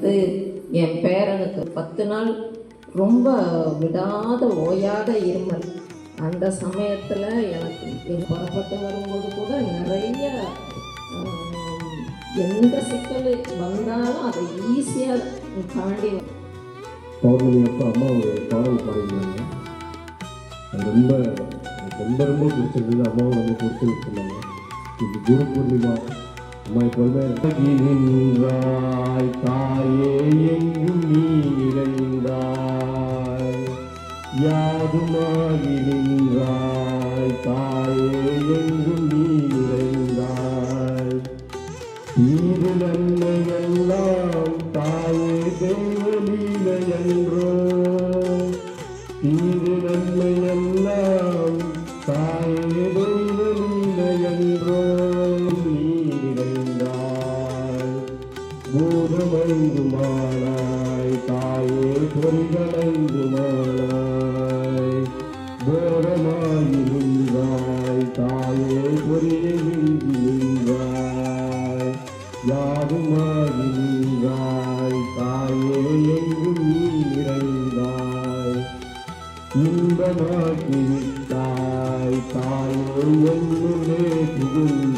அது என் பேரனுக்கு பத்து நாள் ரொம்ப விடாத ஓயாத இருமல். அந்த சமயத்தில் எனக்கு என் புறப்பட்டு வரும்போது கூட நிறைய எந்த சிக்கல் வந்தாலும் அதை ஈஸியாக தாண்டி பௌர்ணமி அப்போ அம்மா ஒரு பாடல் பாடியிருந்தாங்க. ரொம்ப ரொம்ப ரொம்ப பிடிச்சிருந்தது. அம்மாவும் ரொம்ப பிடிச்சிருக்கு இது குரு பூர்ணிமா உமை எப்பொழுதுமே நின்றாய் தாயே எங்கும் நீ நிறைந்தாய் யாதுமாகி நின்றாய் தாயே எங்கும் நீ நிறைந்தாய் தீது நன்மை தாயே தெய்வ என்றோ தீது நன்மை பூதமைந்துமானாய் தாயே பொறிகளைந்துமானாய் போரமாயி நின்றாய் தாயே பொறியை மிஞ்சி நின்றாய் யாருமாகி நின்றாய் தாயே எங்கும் நீ நிறைந்தாய் இன்பமாக்கி விட்டாய் தாயே என்னுள்ளே புகுந்த